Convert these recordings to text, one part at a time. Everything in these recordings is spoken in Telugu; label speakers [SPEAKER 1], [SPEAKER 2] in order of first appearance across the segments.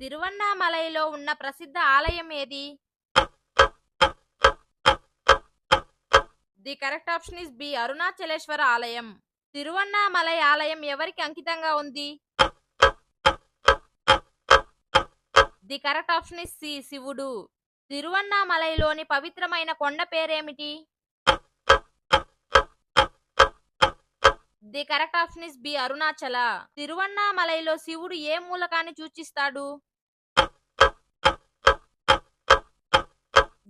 [SPEAKER 1] తిరువన్నామలైలో ఉన్న ప్రసిద్ధ ఆలయం ఏది? The correct option is B Arunachaleswara ఆలయం. తిరువన్నామలై ఆలయం ఎవరికి అంకితంగా ఉంది? The correct option is C శివుడు. తిరువన్నామలైలోని పవిత్రమైన కొండ పేరేమిటి? The correct option is B Arunachala. తిరువన్నామలైలో శివుడు ఏ మూలకాన్ని సూచిస్తాడు?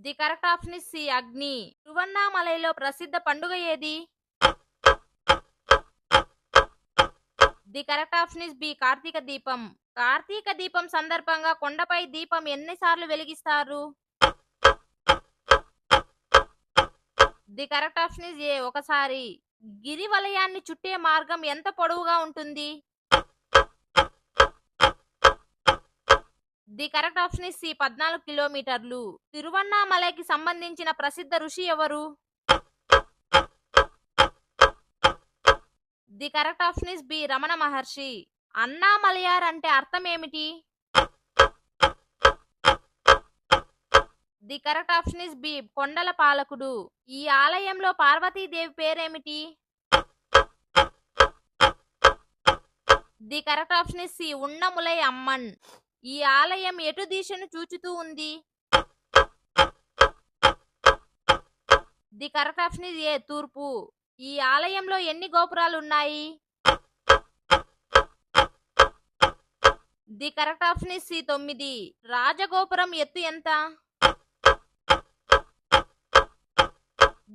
[SPEAKER 1] The correct option is C అగ్ని. తిరువన్నామలైలో ప్రసిద్ధ పండుగ ఏది? The correct option is B Karthika Deepam. Karthika Deepam సందర్భంగా కొండపై దీపం ఎన్నిసార్లు వెలిగిస్తారు? The correct option is A ఒకసారి. గిరి వలయాన్ని చుట్టే మార్గం ఎంత పొడవుగా ఉంటుంది? The correct option is C పద్నాలుగు కిలోమీటర్లు. తిరువన్నామలైకి సంబంధించిన ప్రసిద్ధ ఋషి ఎవరు? The correct option is B Ramana Maharshi. Annamalaiyar అంటే అర్థం ఏమిటి? The correct option is B కొండల పాలకుడు. ఈ ఆలయంలో పార్వతీదేవి పేరేమిటి? The correct option is C Unnamulai Amman. ఈ ఆలయం ఎటు దిశను చూచుతూ ఉంది? ది కరెక్ట్ ఆప్షన్ ఇది ఏ తూర్పు. ఈ ఆలయంలో ఎన్ని గోపురాలు ఉన్నాయి? The correct option is C తొమ్మిది. రాజగోపురం ఎత్తు ఎంత?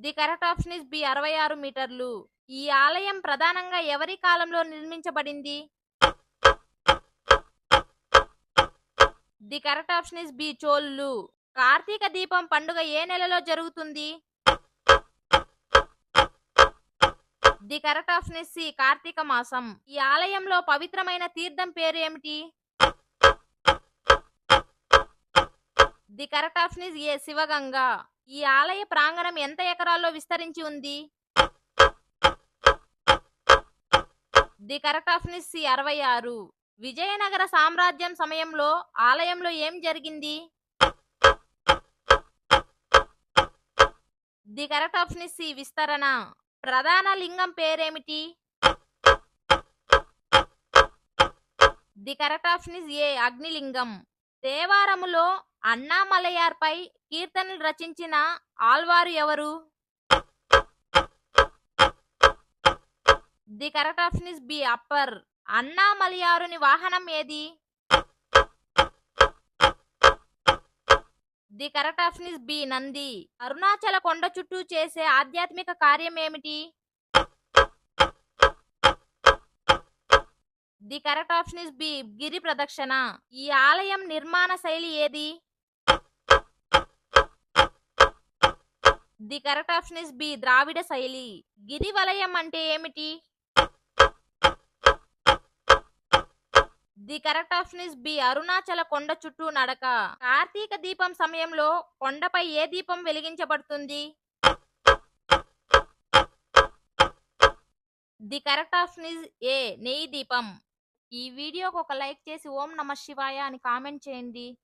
[SPEAKER 1] The correct option is B అరవై ఆరు మీటర్లు. ఈ ఆలయం ప్రధానంగా ఎవరి కాలంలో నిర్మించబడింది? The correct option is B చోళ్ళు Karthika Deepam పండుగ ఏ నెలలో జరుగుతుంది? The correct option is C Karthika మాసం. ఈ ఆలయంలో పవిత్రమైన తీర్థం పేరు ఏమిటి? The correct option is A Sivaganga. ఈ ఆలయ ప్రాంగణం ఎంత ఎకరాల్లో విస్తరించి ఉంది? The correct option is C అరవై ఆరు. విజయనగర సామ్రాజ్యం సమయంలో ఆలయంలో ఏం జరిగింది? The correct option is C విస్తరణ. ప్రధాన లింగం పేరేమిటి? The correct option is A అగ్నిలింగం. దేవారములో అన్నామలయార్పై కీర్తనలు రచించిన ఆల్వారు ఎవరు? The correct option is B Appar. అన్నామలయారుని వాహనం ఏది? The correct option is B Nandi. Arunachala కొండ చుట్టూ చేసే ఆధ్యాత్మిక కార్యం ఏమిటి? The correct option is B గిరి ప్రదక్షిణ. ఈ ఆలయం నిర్మాణ శైలి ఏది? The correct option is B ద్రావిడ శైలి. గిరి వలయం అంటే ఏమిటి? The correct option is B. Arunachala కొండ చుట్టూ నడక. కార్తీక దీపం సమయంలో కొండపై ఏ దీపం వెలిగించబడుతుంది? The correct option is A. నెయ్యి దీపం. ఈ వీడియోకి ఒక లైక్ చేసి ఓం నమ శివాయ అని కామెంట్ చేయండి.